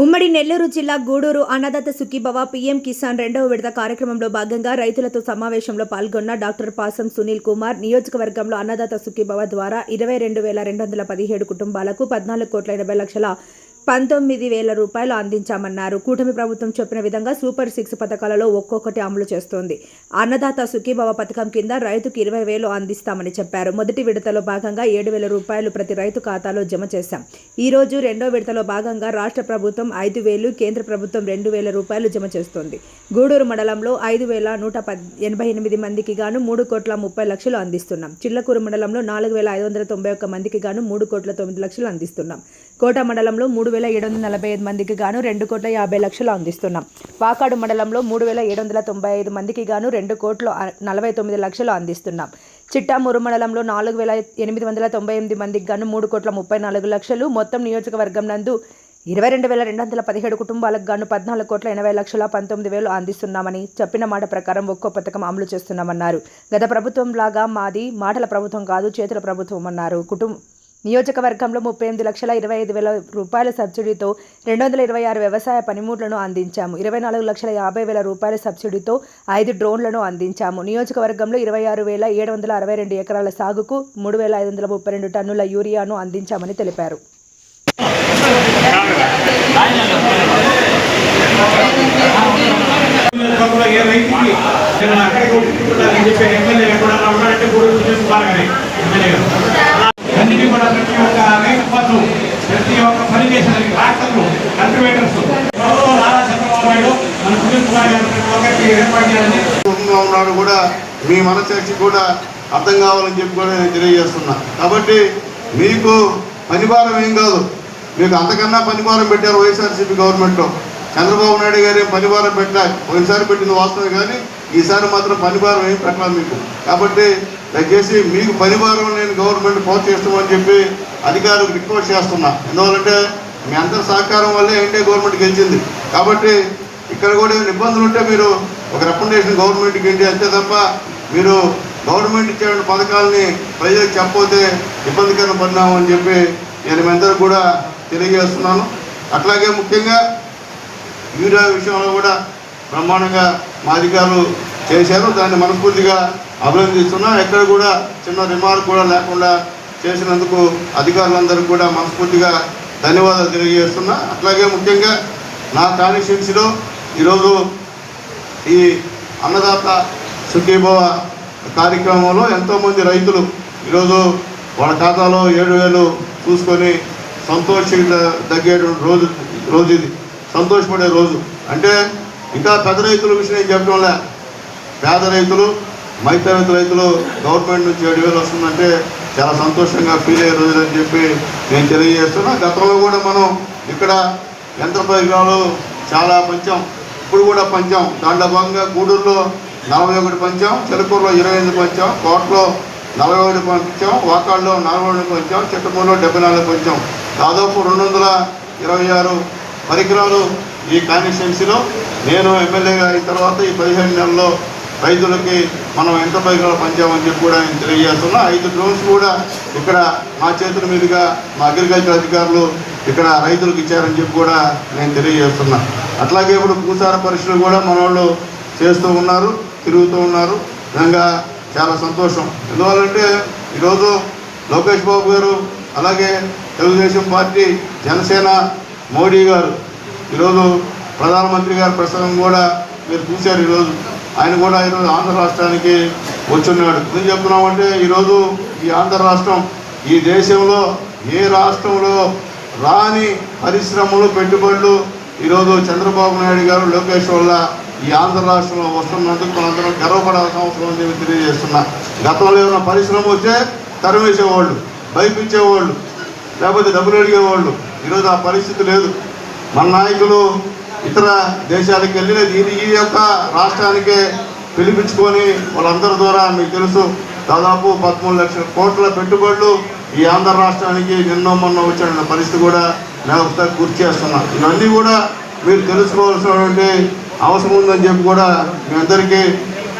ఉమ్మడి నెల్లూరు జిల్లా గూడూరు అన్నదాత సుఖీభవ పీఎం కిసాన్ రెండవ విడత కార్యక్రమంలో భాగంగా రైతులతో సమావేశంలో పాల్గొన్న డాక్టర్ పాసం సునీల్ కుమార్ నియోజకవర్గంలో అన్నదాత సుఖీభవ ద్వారా ఇరవై రెండు వేల రెండు వందల పదిహేడు కుటుంబాలకు పద్నాలుగు కోట్ల ఎనభై లక్షల పంతొమ్మిది వేల రూపాయలు అందించామన్నారు. కూటమి ప్రభుత్వం చెప్పిన విధంగా సూపర్ సిక్స్ పథకాలలో ఒక్కొక్కటి అమలు చేస్తోంది. అన్నదాత సుఖీభవ పథకం కింద రైతుకు ఇరవై వేలు అందిస్తామని చెప్పారు. మొదటి విడతలో భాగంగా ఏడు వేల రూపాయలు ప్రతి రైతు ఖాతాలో జమ చేశాం. ఈ రోజు రెండో విడతలో భాగంగా రాష్ట్ర ప్రభుత్వం ఐదు వేలు కేంద్ర ప్రభుత్వం రెండు వేల రూపాయలు జమ చేస్తోంది. గూడూరు మండలంలో ఐదు వేల నూట ఎనభై ఎనిమిది మందికి గాను మూడు కోట్ల ముప్పై లక్షలు అందిస్తున్నాం. చిల్లకూరు మండలంలో నాలుగు వేల ఐదు వందల తొంభై ఒక్క మందికి గాను మూడు కోట్ల తొమ్మిది లక్షలు అందిస్తున్నాం. కోట మండలంలో మూడు మూడు వేల ఏడు వందల నలభై ఐదు మందికి గాను రెండు కోట్ల యాభై లక్షలు అందిస్తున్నాం. వాకాడు మండలంలో మూడు వేల ఏడు వందల తొంభై ఐదు మందికి గాను రెండు కోట్ల నలభై తొమ్మిది లక్షలు అందిస్తున్నాం. చిట్టామూరు మండలంలో నాలుగు వేల ఎనిమిది వందల తొంభై ఎనిమిది మందికి గాను మూడు కోట్ల ముప్పై నాలుగు లక్షలు. మొత్తం నియోజకవర్గం నందు ఇరవై రెండు వేల రెండు వందల పదిహేడు కుటుంబాలకు గాను పద్నాలుగు కోట్ల ఎనభై లక్షల పంతొమ్మిది వేలు అందిస్తున్నామని చెప్పిన మాట ప్రకారం ఒక్కో పథకం అమలు చేస్తున్నామన్నారు. గత ప్రభుత్వం లాగా మాది మాటల ప్రభుత్వం కాదు చేతుల ప్రభుత్వం అన్నారు. కుటుంబ నియోజకవర్గంలో ముప్పై ఎనిమిది లక్షల ఇరవై ఐదు వేల రూపాయల సబ్సిడీతో రెండు వందల ఇరవై ఆరు వ్యవసాయ పనిముట్లను అందించాము. ఇరవై నాలుగు లక్షల యాభై వేల రూపాయల సబ్సిడీతో ఐదు డ్రోన్లను అందించాము. నియోజకవర్గంలో ఇరవై ఆరు వేల ఏడు వందల అరవై రెండు ఎకరాల సాగుకు మూడు వేల ఐదు వందల ముప్పై రెండు టన్నుల యూరియాను అందించామని తెలిపారు. ఎమ్మెల్యే అన్నిటి కూడా ప్రతి ఒక్క రైతు బంధు ప్రతి ఒక్క పని చేసేదానికి ట్రాక్టర్లు కల్టివేటర్స్. త్వరలో నారా చంద్రబాబు నాయుడు మన సునీల్ కుమార్ గారు ప్రతి ఒక్కరికి ఏర్పాటు చేయాలని. సుఖంగా కూడా మీ మనసాక్షి కూడా అర్థం కావాలని చెప్పి కూడా నేను తెలియజేస్తున్నా. కాబట్టి మీకు పనిభారం ఏం కాదు. మీకు అంతకన్నా పనిభారం పెట్టారు వైఎస్ఆర్సీపీ గవర్నమెంట్లో. చంద్రబాబు నాయుడు గారు పనిభారం పెట్టారు ఒకసారి పెట్టింది వాస్తవం కానీ ఈసారి మాత్రం పనిభారం ఏం పెట్టాలి మీకు? కాబట్టి దయచేసి మీకు పనిభారం నేను గవర్నమెంట్ ప్రోత్సహిస్తామని చెప్పి అధికారులకు రిక్వెస్ట్ చేస్తున్నా. ఎందువల్లంటే మీ అందరి సహకారం వల్లే ఎన్డీఏ గవర్నమెంట్ గెలిచింది. కాబట్టి ఇక్కడ కూడా ఏమైనా ఇబ్బందులు ఉంటే మీరు ఒక రికమెండేషన్ గవర్నమెంట్కి ఏంటి అంతే తప్ప మీరు గవర్నమెంట్ ఇచ్చేటువంటి పథకాలని ప్రజలకు చెప్పకపోతే ఇబ్బందికరం పడినాము అని చెప్పి నేను మీ అందరూ కూడా తెలియజేస్తున్నాను. అట్లాగే ముఖ్యంగా యూరియా విషయంలో కూడా బ్రహ్మాండంగా మా అధికారులు చేశారు. దాన్ని మనస్ఫూర్తిగా అభినందిస్తున్నాం ఎక్కడ కూడా చిన్న రిమార్క్ కూడా లేకుండా చేసినందుకు అధికారులందరికీ కూడా మనస్ఫూర్తిగా ధన్యవాదాలు తెలియజేస్తున్నా. అట్లాగే ముఖ్యంగా నా కాన్స్టిట్యున్సీలో ఈరోజు ఈ అన్నదాత సుఖీభవ కార్యక్రమంలో ఎంతోమంది రైతులు ఈరోజు వాళ్ళ ఖాతాలో ఏడు వేలు చూసుకొని సంతోష తగ్గేటువంటి రోజు రోజు ఇది. సంతోషపడే రోజు. అంటే ఇంకా పెద్ద రైతుల విషయం నేను చెప్పడం పేద రైతులు మైతరగతి రైతులు గవర్నమెంట్ నుంచి ఏడు వేలు వస్తుందంటే చాలా సంతోషంగా ఫీల్ అయ్యే రోజులు అని చెప్పి నేను తెలియజేస్తున్నా. గతంలో కూడా మనం ఇక్కడ యంత్ర పరికరాలు చాలా పంచాం. ఇప్పుడు కూడా పంచాం. దాంట్లో భాగంగా గూడూరులో నలభై ఒకటి పంచాం చిలకూరులో ఇరవై ఎనిమిది పంచాం కోట్లో నలభై ఒకటి పంచాం వాకాడులో నలభై ఒకటి పంచాం చిట్టమూరులో డెబ్బై నాలుగు పంచాం. దాదాపు రెండు వందల ఇరవై ఆరు పరికరాలు ఈ కాన్స్టిట్యున్సీలో నేను ఎమ్మెల్యేగా అయిన తర్వాత ఈ పదిహేను నెలల్లో రైతులకి మనం ఎంత పైగా పంచామని చెప్పి కూడా నేను తెలియజేస్తున్నా. ఐదు డ్రోన్స్ కూడా ఇక్కడ మా చేతుల మీదుగా మా అగ్రికల్చర్ అధికారులు ఇక్కడ రైతులకు ఇచ్చారని చెప్పి కూడా నేను తెలియజేస్తున్నా. అట్లాగే ఇప్పుడు భూసార పరీక్షలు కూడా మన వాళ్ళు చేస్తూ ఉన్నారు తిరుగుతూ ఉన్నారు. నిజంగా చాలా సంతోషం. ఎందువల్లంటే ఈరోజు లోకేష్ బాబు గారు అలాగే తెలుగుదేశం పార్టీ జనసేన మోడీ గారు ఈరోజు ప్రధానమంత్రి గారి ప్రసంగం కూడా మీరు చూశారు ఈరోజు. ఆయన కూడా ఈరోజు ఆంధ్ర రాష్ట్రానికి వచ్చున్నాడు. ఎందుకు చెప్తున్నామంటే ఈరోజు ఈ ఆంధ్ర రాష్ట్రం ఈ దేశంలో ఏ రాష్ట్రంలో రాని పరిశ్రమలు పెట్టుబడులు ఈరోజు చంద్రబాబు నాయుడు గారు లోకేష్ వల్ల ఈ ఆంధ్ర రాష్ట్రంలో వస్తున్నందుకు మనందరం గర్వపడాల్సిన అవసరం ఉందని చెప్పి తెలియజేస్తున్నా. గతంలో ఏమైనా పరిశ్రమ వస్తే తరిమేసేవాళ్ళు భయపించేవాళ్ళు లేకపోతే డబ్బులు అడిగేవాళ్ళు. ఈరోజు ఆ పరిస్థితి లేదు. మన నాయకులు ఇతర దేశాలకు వెళ్ళిన ఇది ఈ యొక్క రాష్ట్రానికే పిలిపించుకొని వాళ్ళందరి ద్వారా మీకు తెలుసు దాదాపు పదమూడు లక్షల కోట్ల పెట్టుబడులు ఈ ఆంధ్ర రాష్ట్రానికి నిన్నో మొన్న వచ్చిన పరిస్థితి కూడా నేను ఒకసారి గుర్తు చేస్తున్నాను ఇవన్నీ కూడా మీరు తెలుసుకోవాల్సినటువంటి అవసరం ఉందని చెప్పి కూడా మీ అందరికీ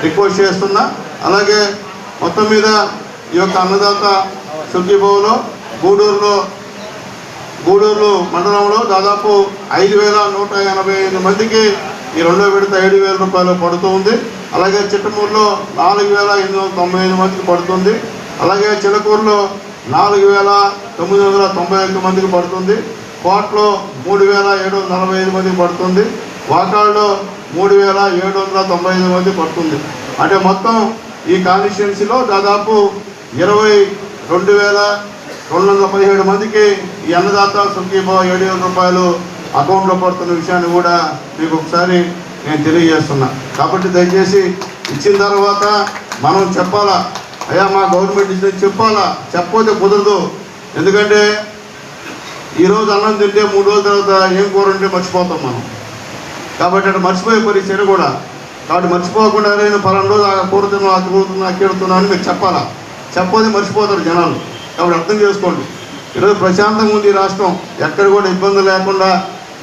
రిక్వెస్ట్ చేస్తున్నా. అలాగే మొత్తం మీద ఈ యొక్క అన్నదాత సుఖీభవలో గూడూరులో గూడూరు మండలంలో దాదాపు ఐదు వేల నూట ఎనభై ఐదు మందికి ఈ రెండో విడత ఏడు వేల రూపాయలు పడుతుంది అలాగే చిట్టమూరులో నాలుగు వేల ఎనిమిది వందల తొంభై ఐదు మందికి పడుతుంది. అలాగే చిలకూరులో నాలుగు వేల తొమ్మిది వందల తొంభై ఐదు మందికి పడుతుంది. కోట్లో మూడు వేల ఏడు వందల నలభై ఐదు మందికి పడుతుంది. వాకాళ్ళలో మూడు వేల ఏడు వందల తొంభై ఐదు మంది పడుతుంది. అంటే మొత్తం ఈ కాన్స్టిట్యున్సీలో దాదాపు ఇరవై రెండు వేల రెండు వందల పదిహేడు మందికి ఈ అన్నదాత సుఖీభావ ఏడు వేల రూపాయలు అకౌంట్లో పడుతున్న విషయాన్ని కూడా మీకు ఒకసారి నేను తెలియజేస్తున్నా. కాబట్టి దయచేసి ఇచ్చిన తర్వాత మనం చెప్పాలా? అయ్యా మా గవర్నమెంట్ ఇచ్చిన చెప్పాలా? చెప్పకపోతే కుదరదు. ఎందుకంటే ఈరోజు అన్నం తింటే మూడు రోజుల తర్వాత ఏం కూర ఉంటే మర్చిపోతాం మనం. కాబట్టి అటు మర్చిపోయే పరిస్థితి కూడా. కాబట్టి మర్చిపోకుండా నేను పలానా రోజు ఆ కూర తిన్నా ఆ కూర తిన్నా అని మీరు చెప్పాలా? చెప్పకపోతే మర్చిపోతారు జనాలు. కాబట్టి అర్థం చేసుకోండి. ఈరోజు ప్రశాంతంగా ఉంది రాష్ట్రం. ఎక్కడ కూడా ఇబ్బందులు లేకుండా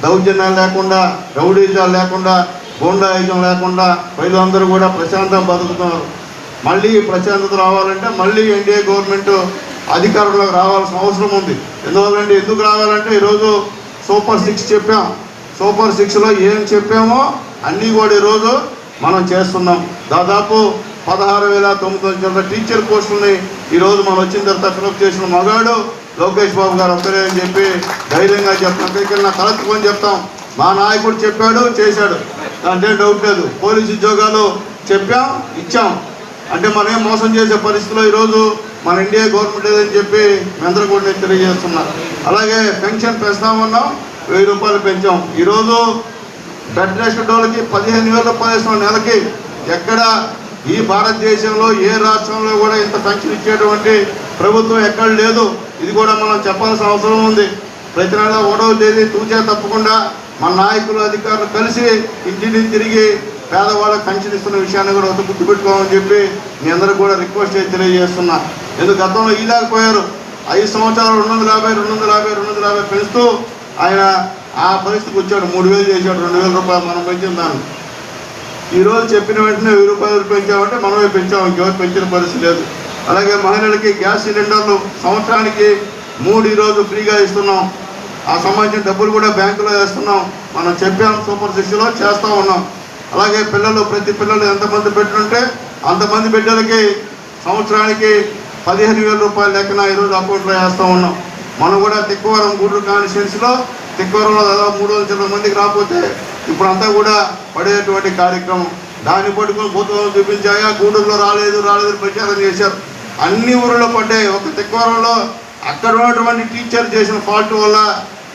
దౌర్జన్యాలు లేకుండా రౌడీజాలు లేకుండా గోండాయుజం లేకుండా ప్రజలందరూ కూడా ప్రశాంతంగా బతుకుతున్నారు. మళ్ళీ ప్రశాంతత రావాలంటే మళ్ళీ ఎన్డీఏ గవర్నమెంట్ అధికారంలోకి రావాల్సిన అవసరం ఉంది. ఎందువల్లంటే ఎందుకు రావాలంటే ఈరోజు సూపర్ సిక్స్ చెప్పాం. సూపర్ సిక్స్లో ఏం చెప్పామో అన్నీ కూడా ఈరోజు మనం చేస్తున్నాం. దాదాపు పదహారు వేల తొమ్మిది వందల టీచర్ పోస్టుల్ని ఈరోజు మనం వచ్చిన తర్వాత ఫిలప్ చేసిన మగాడు లోకేష్ బాబు గారు ఒక్కరే అని చెప్పి ధైర్యంగా చెప్తాం. ఎక్కడికి వెళ్ళినా తలెత్తుకొని చెప్తాం. మా నాయకుడు చెప్పాడు చేశాడు. దాంట్లో డౌట్ లేదు. పోలీసు ఉద్యోగాలు చెప్పాం ఇచ్చాం. అంటే మనం ఏం మోసం చేసే పరిస్థితిలో ఈరోజు మన ఇండియా గవర్నమెంట్ లేదని చెప్పి మెందరూ కూడా తెలియజేస్తున్నారు. అలాగే పెన్షన్ పెంచుతామన్నాం వెయ్యి రూపాయలు పెంచాం. ఈరోజు బెడ్ రెస్ట్ వాళ్ళకి పదిహేను వేల రూపాయలు నెలకి. ఎక్కడ ఈ భారతదేశంలో ఏ రాష్ట్రంలో కూడా ఇంత పెన్షన్ ఇచ్చేటువంటి ప్రభుత్వం ఎక్కడ లేదు. ఇది కూడా మనం చెప్పాల్సిన అవసరం ఉంది. ప్రతి నెల ఒకటో తేదీ తూచా తప్పకుండా మన నాయకులు అధికారులు కలిసి ఇంటిని తిరిగి పేదవాళ్ళకు పెన్షన్ ఇస్తున్న విషయాన్ని కూడా ఒక గుర్తుపెట్టుకోమని చెప్పి మీ అందరూ కూడా రిక్వెస్ట్ చేసి తెలియజేస్తున్నా. ఎందుకు గతంలో ఈలాకపోయారు ఐదు సంవత్సరాలు రెండు వందల యాభై రెండు వందల యాభై రెండు వందల యాభై పెంచుతూ ఆయన ఆ పరిస్థితికి వచ్చాడు. మూడు వేలు చేశాడు. రెండు వేల రూపాయలు మనం పెంచిన దాన్ని. ఈ రోజు చెప్పిన వెంటనే వెయ్యి రూపాయలు పెంచామంటే మనమే పెంచాం ఇంకెవరు పెంచిన పరిస్థితి లేదు. అలాగే మహిళలకి గ్యాస్ సిలిండర్లు సంవత్సరానికి మూడు ఈరోజు ఫ్రీగా ఇస్తున్నాం. ఆ సంబంధించిన డబ్బులు కూడా బ్యాంకులో వేస్తున్నాం. మనం చెప్పాం సూపర్ సిక్స్లో చేస్తూ ఉన్నాం. అలాగే పిల్లలు ప్రతి పిల్లలు ఎంతమంది పెట్టుంటే అంతమంది బిడ్డలకి సంవత్సరానికి పదిహేను వేల రూపాయలు లెక్కన ఈరోజు అకౌంట్లో వేస్తూ ఉన్నాం. మనం కూడా తిక్కవరం గూడూరు కాన్స్టిట్యున్సీలో తిక్కువరంలో దాదాపు మూడు వందల మందికి రాకపోతే ఇప్పుడు అంతా కూడా పడేటువంటి కార్యక్రమం. దాన్ని పట్టుకొని భూతంలో చూపించాయా? గూడూరులో రాలేదు రాలేదు ప్రచారం చేశారు. అన్ని ఊళ్ళో పడ్డాయి. ఒక తిక్కవరంలో అక్కడ ఉన్నటువంటి టీచర్ చేసిన ఫాల్ట్ వల్ల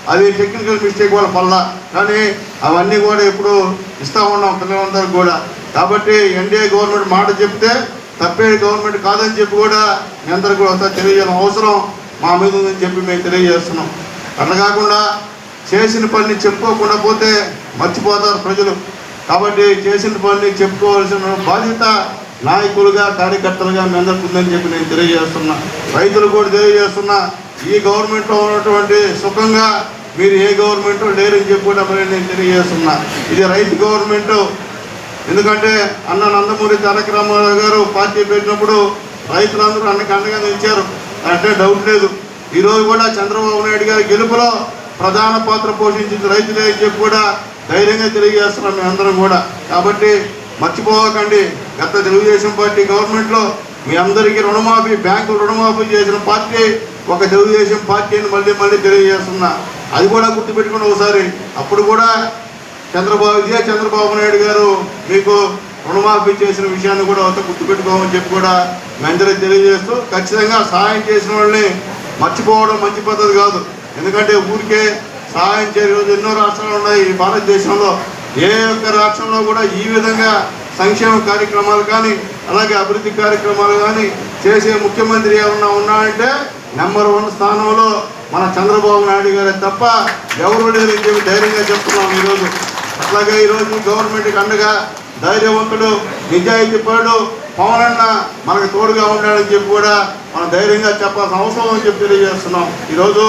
అది టెక్నికల్ మిస్టేక్ వల్ల పల్ల కానీ అవన్నీ కూడా ఇప్పుడు ఇస్తూ ఉన్నాం పిల్లలందరికీ కూడా. కాబట్టి ఎన్డీఏ గవర్నమెంట్ మాట చెప్తే తప్పే గవర్నమెంట్ కాదని చెప్పి కూడా మీ అందరికీ కూడా తెలియజేయడం అవసరం. మా మీద ఉందని చెప్పి మేము తెలియజేస్తున్నాం. అట్లా కాకుండా చేసిన పనిని చెప్పుకోకుండా పోతే మర్చిపోతారు ప్రజలు. కాబట్టి చేసిన పనిని చెప్పుకోవాల్సిన బాధ్యత నాయకులుగా కార్యకర్తలుగా మీ చెప్పి నేను తెలియజేస్తున్నా. రైతులు కూడా తెలియజేస్తున్నా ఈ గవర్నమెంట్లో ఉన్నటువంటి సుఖంగా మీరు ఏ గవర్నమెంట్ లేరని చెప్పి కూడా మరి నేను తెలియజేస్తున్నా. ఇది రైతు గవర్నమెంట్. ఎందుకంటే అన్న నందమూరి తారక రామారావు గారు పార్టీ పెట్టినప్పుడు రైతులందరూ అన్నకు అండగా నిలిచారు. అంటే డౌట్ లేదు. ఈరోజు కూడా చంద్రబాబు నాయుడు గారి గెలుపులో ప్రధాన పాత్ర పోషించింది రైతులే అని చెప్పి కూడా ధైర్యంగా తెలియజేస్తున్నాం మేము అందరం కూడా. కాబట్టి మర్చిపోవకండి గత తెలుగుదేశం పార్టీ గవర్నమెంట్లో మీ అందరికీ రుణమాఫీ బ్యాంకు రుణమాఫీ చేసిన పార్టీ ఒక తెలుగుదేశం పార్టీ అని మళ్ళీ మళ్ళీ తెలియజేస్తున్నా. అది కూడా గుర్తుపెట్టుకుని ఒకసారి. అప్పుడు కూడా చంద్రబాబు ఇదే చంద్రబాబు నాయుడు గారు మీకు రుణమాఫీ చేసిన విషయాన్ని కూడా ఒక గుర్తుపెట్టుకోమని చెప్పి కూడా మీ అందరికీ తెలియజేస్తూ ఖచ్చితంగా సహాయం చేసిన వాళ్ళని మర్చిపోవడం మంచి పద్ధతి కాదు. ఎందుకంటే ఊరికే సహాయం చేయ రోజు ఎన్నో రాష్ట్రాలు ఉన్నాయి. ఈ భారతదేశంలో ఏ ఒక్క రాష్ట్రంలో కూడా ఈ విధంగా సంక్షేమ కార్యక్రమాలు కానీ అలాగే అభివృద్ధి కార్యక్రమాలు కానీ చేసే ముఖ్యమంత్రి ఏమన్నా ఉన్నారంటే నెంబర్ వన్ స్థానంలో మన చంద్రబాబు నాయుడు గారే తప్ప ఎవరు లేరని చెప్పి ధైర్యంగా చెప్తున్నాం ఈరోజు. అట్లాగే ఈరోజు గవర్నమెంట్కి అండగా ధైర్యవంతుడు నిజాయితీ పరుడు పవన్ అన్న మనకు తోడుగా ఉన్నాడని చెప్పి కూడా మనం ధైర్యంగా చెప్పాల్సిన అవసరం అని చెప్పి తెలియజేస్తున్నాం. ఈరోజు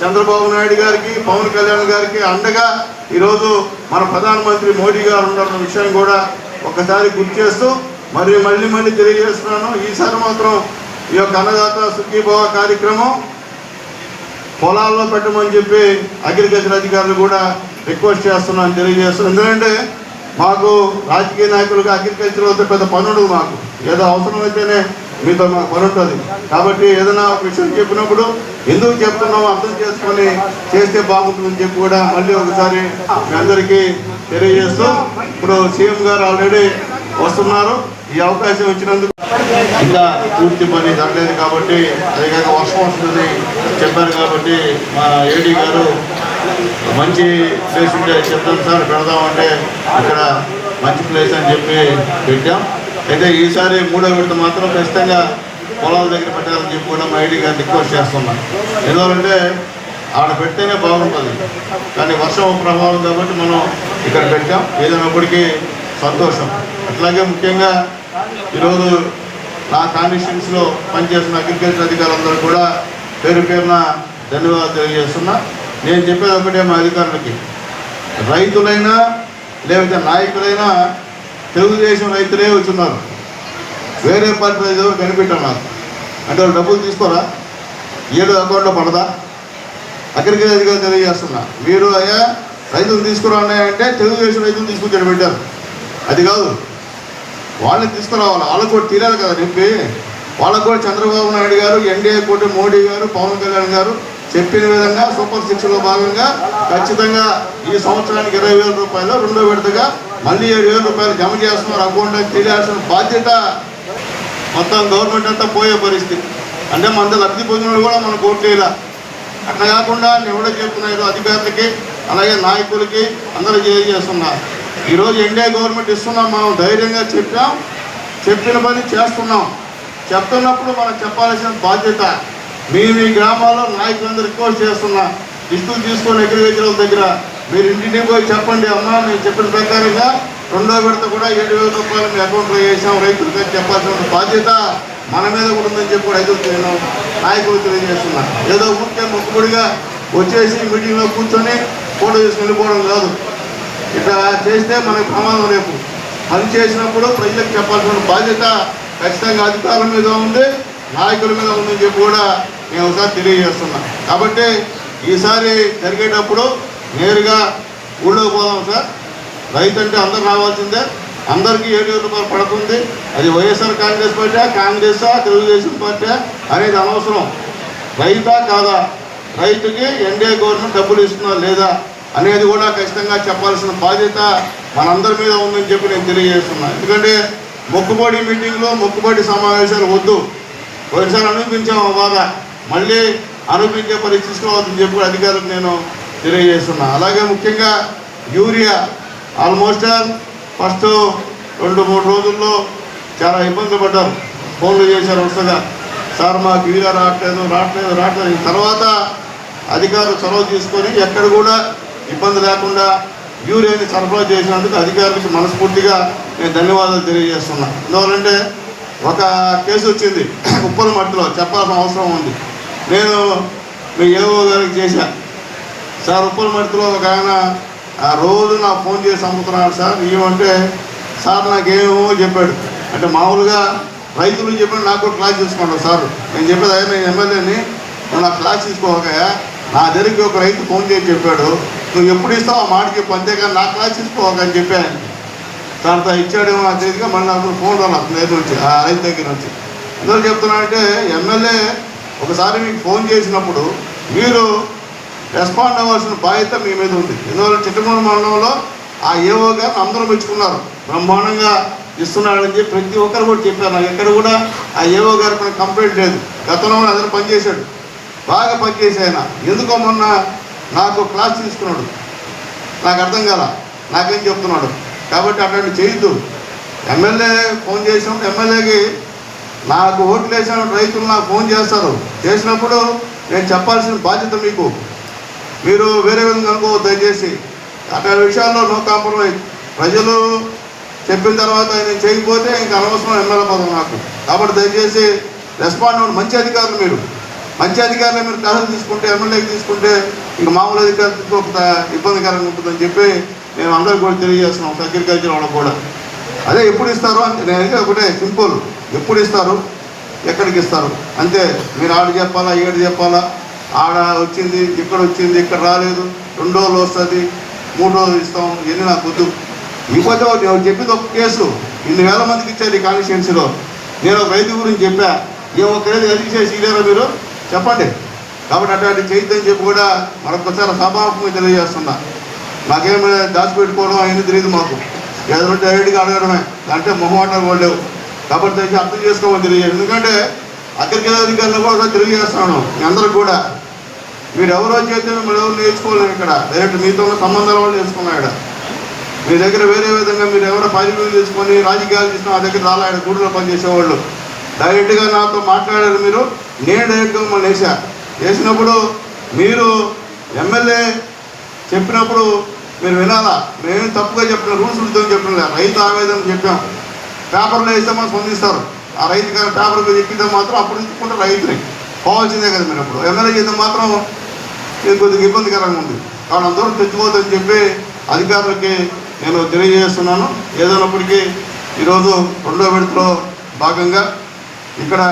చంద్రబాబు నాయుడు గారికి పవన్ కళ్యాణ్ గారికి అండగా ఈరోజు మన ప్రధానమంత్రి మోడీ గారు ఉన్నారన్న విషయం కూడా ఒకసారి గుర్తు చేస్తూ మరి మళ్ళీ మళ్ళీ తెలియజేస్తున్నాను. ఈసారి మాత్రం ఈ యొక్క అన్నదాత సుఖీభవ కార్యక్రమం పొలాల్లో పెట్టమని చెప్పి అగ్రికల్చర్ అధికారులు కూడా రిక్వెస్ట్ చేస్తున్నాను తెలియజేస్తున్నాను ఎందుకంటే మాకు రాజకీయ నాయకులుగా అగ్రికల్చర్ వద్ద పెద్ద పని మాకు. ఏదో అవసరమైతేనే మీతో మాకు పని ఉంటుంది కాబట్టి ఏదైనా ఒక విషయం చెప్పినప్పుడు ఎందుకు చెప్తున్నామో అర్థం చేసుకొని చేస్తే బాగుంటుందని చెప్పి కూడా మళ్ళీ ఒకసారి మీ అందరికీ తెలియజేస్తూ ఇప్పుడు సీఎం గారు ఆల్రెడీ వస్తున్నారు. ఈ అవకాశం ఇచ్చినందుకు ఇంకా పూర్తి పని జరగలేదు కాబట్టి అదేకాక వర్షం వస్తుందని చెప్పారు కాబట్టి మా ఏడీ గారు మంచి ప్లేస్ ఉంటే చెప్తాం సార్ పెడదామంటే ఇక్కడ మంచి ప్లేస్ అని చెప్పి పెట్టాం. అయితే ఈసారి మూడో విడత మాత్రం ఖచ్చితంగా పొలాల దగ్గర పెట్టాలని చెప్పి కూడా మా ఐడి గారిని రిక్వెస్ట్ చేస్తున్నాం ఎందుకంటే ఆడ పెడితేనే బాగుంటుంది. కానీ వర్షం ప్రభావం కాబట్టి మనం ఇక్కడ పెట్టాం. ఏదైనప్పటికీ సంతోషం. అట్లాగే ముఖ్యంగా ఈరోజు నా కాన్స్టిట్యూన్సీలో పనిచేస్తున్న అగ్రికల్చర్ అధికారులందరూ కూడా పేరు పేరున ధన్యవాదాలు తెలియజేస్తున్నా. నేను చెప్పేది ఒకటే మా అధికారులకి. రైతులైనా లేకపోతే నాయకులైనా తెలుగుదేశం రైతులే వచ్చున్నారు. వేరే పార్టీ రైతులు కనిపెట్టన్నారు అంటే వాళ్ళు డబ్బులు తీసుకోరా? ఏడు అకౌంట్లో పడదా? అగ్రికల్చర్ అధికారులు తెలియజేస్తున్నా. మీరు అయ్యా రైతులు తీసుకురాన్నాయంటే తెలుగుదేశం రైతులు తీసుకుని పెట్టారు. అది కాదు. వాళ్ళని తీసుకురావాలి. వాళ్ళకు కూడా తీరాలి కదా నింపి వాళ్ళకు కూడా చంద్రబాబు నాయుడు గారు ఎన్డీఏ కోటి మోడీ గారు పవన్ కళ్యాణ్ గారు చెప్పిన విధంగా సూపర్ సిక్స్లో భాగంగా ఖచ్చితంగా ఈ సంవత్సరానికి ఇరవై వేల రూపాయలు రెండో విడతగా మళ్ళీ ఏడు వేల రూపాయలు జమ చేస్తున్నారు. అని తెలియాల్సిన బాధ్యత మొత్తం గవర్నమెంట్ అంతా పోయే పరిస్థితి. అంటే మన లబ్ధి పొందినోడు కూడా మనం కోట్లేలా అట్లా కాకుండా నేను కూడా ఏదో అధికారులకి అలాగే నాయకులకి అందరూ తెలియజేస్తున్నారు. ఈరోజు ఎన్డీఏ గవర్నమెంట్ ఇస్తున్నాం మనం ధైర్యంగా చెప్పాం. చెప్పిన పని చేస్తున్నాం. చెప్తున్నప్పుడు మనం చెప్పాల్సిన బాధ్యత మీ మీ గ్రామాల్లో నాయకులందరూ రిక్వెస్ట్ చేస్తున్నా. లిస్టులు తీసుకొని అగ్రికల్చర్ దగ్గర మీరు ఇంటింటికి పోయి చెప్పండి అమ్మా మేము చెప్పిన ప్రకారంగా రెండో విడత కూడా ఏడు వేల రూపాయలు మీ అకౌంట్లో వేసాం రైతులకి అని చెప్పాల్సిన బాధ్యత మన మీద కూడా ఉందని చెప్పి రైతులు నేను నాయకులు తెలియజేస్తున్నా ఏదో ఊరికే మొక్కుబడిగా వచ్చేసి మీటింగ్లో కూర్చొని ఫోటో తీసుకుని వెళ్ళిపోవడం కాదు. ఇట్లా చేస్తే మనకు ప్రమాదం రేపు. పని చేసినప్పుడు ప్రజలకు చెప్పాల్సిన బాధ్యత ఖచ్చితంగా అధికారుల మీద ఉంది నాయకుల మీద ఉందని చెప్పి కూడా నేను ఒకసారి తెలియజేస్తున్నా. కాబట్టి ఈసారి జరిగేటప్పుడు నేరుగా ఊళ్ళోకి పోదాం సార్. రైతు అంటే అందరు రావాల్సిందే. అందరికీ ఏడు వేల రూపాయలు పడుతుంది. అది వైఎస్ఆర్ కాంగ్రెస్ పార్టీ కాంగ్రెసా తెలుగుదేశం పార్టీ అనేది అనవసరం. రైతా కాదా? రైతుకి ఎన్డీఏ గవర్నమెంట్ డబ్బులు ఇస్తుందా లేదా అనేది కూడా ఖచ్చితంగా చెప్పాల్సిన బాధ్యత మనందరి మీద ఉందని చెప్పి నేను తెలియజేస్తున్నా. ఎందుకంటే మొక్కుబడి మీటింగ్లో మొక్కుబడి సమావేశాలు వద్దు. ఒకసారి అనిపించాము బాధ? మళ్ళీ అనిపించే పరిస్థితి తీసుకోవద్దని చెప్పి కూడా అధికారులకు నేను తెలియజేస్తున్నా. అలాగే ముఖ్యంగా యూరియా ఆల్మోస్ట్ ఫస్ట్ రెండు మూడు రోజుల్లో చాలా ఇబ్బందులు పడ్డారు ఫోన్లు చేశారు వరుసగా. సార్ మాకు యూరియా రావట్లేదు రావట్లేదు రావట్లేదు. తర్వాత అధికారులు చొరవ తీసుకొని ఎక్కడ కూడా ఇబ్బంది లేకుండా యూరియాని సరఫరా చేసినందుకు అధికారులకు మనస్ఫూర్తిగా నేను ధన్యవాదాలు తెలియజేస్తున్నా. ఎందువల్లంటే ఒక కేసు వచ్చింది. ఉప్పల మట్టిలో చెప్పాల్సిన అవసరం ఉంది. నేను మీ ఏవో గారికి చేశాను సార్ ఉప్పల మట్టిలో ఒక ఆయన ఆ రోజు నా ఫోన్ చేసి అమ్ముతున్నాడు సార్ ఏమంటే సార్ నాకేమో చెప్పాడు. అంటే మామూలుగా రైతులు చెప్పిన నాకు కూడా క్లాస్ తీసుకున్నాడు సార్. నేను చెప్పేది అయ్యా నేను ఎమ్మెల్యేని నువ్వు నా క్లాస్ తీసుకోకయా నా దగ్గరికి ఒక రైతు ఫోన్ చేసి చెప్పాడు. నువ్వు ఎప్పుడు ఇస్తావు ఆ మాట చెప్పు అంతేకాని నా క్లాస్ తీసుకోకని చెప్పాను తర్వాత ఇచ్చాడేమో నాకు తెలియదుగా మళ్ళీ నాకు ఫోన్ రాలేదు నుంచి ఆ రైతు దగ్గర నుంచి. ఎందుకు చెప్తున్నానంటే ఎమ్మెల్యే ఒకసారి మీకు ఫోన్ చేసినప్పుడు మీరు రెస్పాండ్ అవ్వాల్సిన బాధ్యత మీ మీద ఉంది. ఎందువల్ల చిట్టమూరు మండలంలో ఆ ఏవో గారు అందరూ మెచ్చుకున్నారు. బ్రహ్మాండంగా ఇస్తున్నాడని చెప్పి ప్రతి ఒక్కరు కూడా చెప్పారు. నాకు ఎక్కడ కూడా ఆ ఏవో గారి పైన కంప్లైంట్ లేదు. గతంలో కూడా అతను పనిచేశాడు. బాగా పనిచేసి ఆయన. ఎందుకో మొన్న నాకు క్లాస్ తీసుకున్నాడు. నాకు అర్థం కాల. నాకేం చెప్తున్నాడు. కాబట్టి అట్లాంటి చేయొద్దు. ఎమ్మెల్యే ఫోన్ చేసినప్పుడు ఎమ్మెల్యేకి నాకు ఓట్లు వేసిన రైతులు నాకు ఫోన్ చేస్తారు. చేసినప్పుడు నేను చెప్పాల్సిన బాధ్యత మీకు. మీరు వేరే విధంగా అనుకో దయచేసి. అట్లాంటి విషయాల్లో నో కాంప్రమైజ్. ప్రజలు చెప్పిన తర్వాత నేను చేయకపోతే ఇంకా అనవసరం ఎమ్మెల్యే పదం నాకు. కాబట్టి దయచేసి రెస్పాండ్ అవ్వండి. మంచి అధికారులు మీరు. మంచి అధికారులు మీరు కథలు తీసుకుంటే ఎమ్మెల్యేకి తీసుకుంటే ఇంకా మామూలు అధికారులతో ఒక ఇబ్బందికరంగా ఉంటుందని చెప్పి మేము అందరికీ కూడా తెలియజేస్తున్నాం. అగ్రికల్చర్ వాళ్ళకు కూడా. అదే ఎప్పుడు ఇస్తారు అంటే నేను ఒకటే సింపుల్. ఎప్పుడు ఇస్తారు? ఎక్కడికి ఇస్తారు? అంతే. మీరు ఆడు చెప్పాలా ఏడు చెప్పాలా? ఆడ వచ్చింది ఇక్కడ వచ్చింది ఇక్కడ రాలేదు రెండు రోజులు వస్తుంది మూడు రోజులు ఇస్తాం ఇవన్నీ నాకు వద్దు. ఇంకొక నేను చెప్పింది ఒక కేసు ఇన్ని వేల మందికి ఇచ్చారు ఈ కాన్స్టిట్యున్సీలో. నేను ఒక రైతు గురించి చెప్పా ఏ ఒక్కరేది ఎదిగి చేసి ఇదేరా మీరు? చెప్పండి. కాబట్టి అటువంటి చేయొద్దని చెప్పి కూడా మరొకసారి సభాముఖంగా తెలియజేస్తున్నా. మాకేమి దాచిపెట్టుకోవడం అవన్నీ తెలియదు మాకు. ఏదైనా డైరెక్ట్గా అడగడమే. అంటే మొహమాటం కూడా లేవు. కాబట్టి అర్థం చేసుకోమని తెలియజేయండి ఎందుకంటే అక్కడికి అధికారులు కూడా తెలియజేస్తాను. మీ అందరికి కూడా. మీరు ఎవరో చేస్తే మీరు ఎవరు నేర్చుకోలేము ఇక్కడ. డైరెక్ట్ మీతో ఉన్న సంబంధాల వాళ్ళు నేర్చుకున్నాం ఇక్కడ. మీ దగ్గర వేరే విధంగా మీరు ఎవరో పరిమితులు తీసుకొని రాజకీయాలు తీసుకుని ఆ దగ్గర రాలేడు గుడిలో పనిచేసేవాళ్ళు. డైరెక్ట్గా నాతో మాట్లాడారు మీరు. నేను డైరెక్ట్గా మిమ్మల్ని వేసా వేసినప్పుడు మీరు ఎమ్మెల్యే చెప్పినప్పుడు మీరు వినాలా? మేమేం తప్పుగా చెప్పిన రూల్స్ ఉంటుందని చెప్పిన రైతు ఆవేదన చెప్పాం. పేపర్లో వేస్తే మనం స్పందిస్తారు. ఆ రైతు కానీ పేపర్ మీద ఎక్కితే మాత్రం అప్పుడు ఇచ్చుకుంటే రైతుని పోవాల్సిందే కదా మీరు అప్పుడు. ఎమ్మెల్యే చేస్తే మాత్రం ఇది కొద్దిగా ఇబ్బందికరంగా ఉంది. కానీ అందరూ తెచ్చుకోవద్దని చెప్పి అధికారులకి నేను తెలియజేస్తున్నాను. ఏదైనప్పటికీ ఈరోజు రెండో విడతలో భాగంగా ఇక్కడ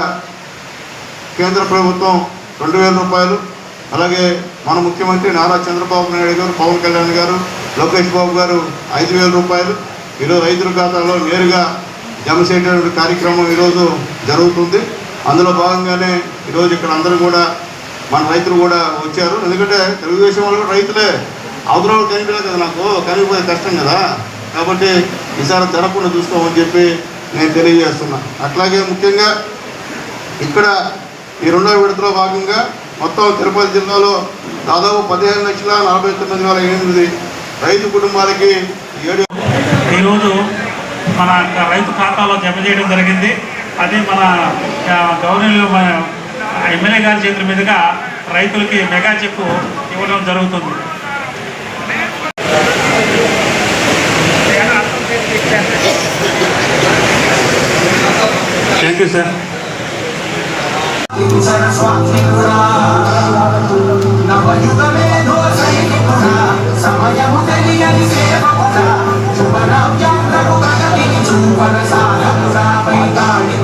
కేంద్ర ప్రభుత్వం రెండు వేల రూపాయలు అలాగే మన ముఖ్యమంత్రి నారా చంద్రబాబు నాయుడు గారు పవన్ కళ్యాణ్ గారు లోకేష్ బాబు గారు ఐదు వేల రూపాయలు. ఈరోజు రైతుల ఖాతాలో నేరుగా జమ చేయటువంటి కార్యక్రమం ఈరోజు జరుగుతుంది. అందులో భాగంగానే ఈరోజు ఇక్కడ అందరూ కూడా మన రైతులు కూడా వచ్చారు. ఎందుకంటే తెలుగుదేశం వాళ్ళు కూడా రైతులే. అవతల కనిపించలేదు కదా నాకు. కనిపిపోయే కష్టం కదా. కాబట్టి ఈసారి జరగకుండా చూసుకోమని చెప్పి నేను తెలియజేస్తున్నా. అట్లాగే ముఖ్యంగా ఇక్కడ ఈ రెండో విడతలో భాగంగా మొత్తం తిరుపతి జిల్లాలో దాదాపు పదిహేను లక్షల నలభై తొమ్మిది వేల ఎనిమిది రైతు కుటుంబాలకి ఏడు ఈరోజు మన రైతు ఖాతాలో జమ చేయడం జరిగింది. అది మన గవర్నర్లు మన ఎమ్మెల్యే గారి చేతుల మీదుగా రైతులకి మెగా చెక్కు ఇవ్వడం జరుగుతుంది. థ్యాంక్ యూ సార్ సమయము తెలియని సేవ శుభనావ్యం శుభరసాగమురాపైతాడి